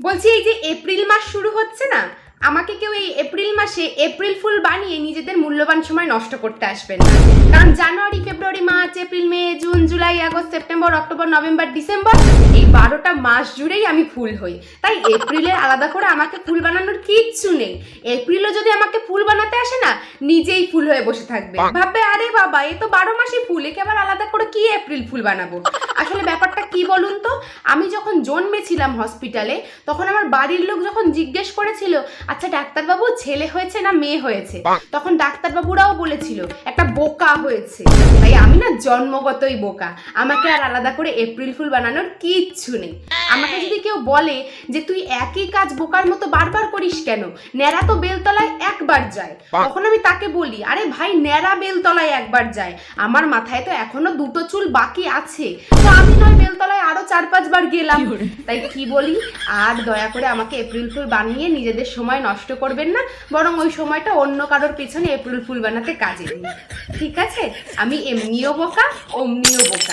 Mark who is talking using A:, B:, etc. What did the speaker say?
A: বলছি, এই যে এপ্রিল মাস শুরু হচ্ছে না, আমাকে কেউ এই এপ্রিল মাসে এপ্রিল ফুল বানিয়ে নিজেদের মূল্যবান সময় নষ্ট করতে আসবেন না। কারণ জানুয়ারি, ফেব্রুয়ারি, মার্চ, এপ্রিল, মে, June, July, August, September, October, November, December, এই বারোটা মাস জুড়েই আমি ফুল হই। তাই এপ্রিলে আলাদা করে আমাকে ফুল বানানোর কিচ্ছু নেই। এপ্রিলও যদি আমাকে ফুল আসে না নিজেই ফুল হয়ে বসে থাকবে। ভাববে আরে বাবা এ তো বারো মাসই ফুল একে আবার আলাদা করে কি এপ্রিল ফুল বানাবো? আসলে ব্যাপারটা কি বলুন তো? আমি যখন জন্মেছিলাম হসপিটালে তখন আমার বাড়ির লোক যখন জিজ্ঞেস করেছিল আচ্ছা ডাক্তারবাবু ছেলে হয়েছে না মেয়ে হয়েছে? তখন ডাক্তারবাবুরাও বলেছিল একটা বোকা হয়েছে। তাই আমি না জন্মগতই বোকা। আমাকে আর আলাদা করে এপ্রিল ফুল বানানোর কিচ্ছু নেই। আমাকে যদি কেউ বলে যে তুই একই কাজ বোকার মতো বারবার করিস কেন? ন্যাড়া তো বেলতলায় একবার যায়। তখন আমি তাকে বলি আরে ভাই ন্যাড়া বেলতলায় একবার যায়। আমার মাথায় তো এখনও দুটো চুল বাকি আছে। তো আমি নয় বেলতলায় আরও চার পাঁচবার গেলাম। তাই কি বলি? আর দয়া করে আমাকে এপ্রিল ফুল বানিয়ে নিজেদের সময় নষ্ট করবেন না বরং ওই সময়টা অন্য কারোর পেছনে এপ্রিল ফুল বানাতে কাজে দিন। ঠিক আছে? আমি এমনিও বোকা অমনিও বোকা।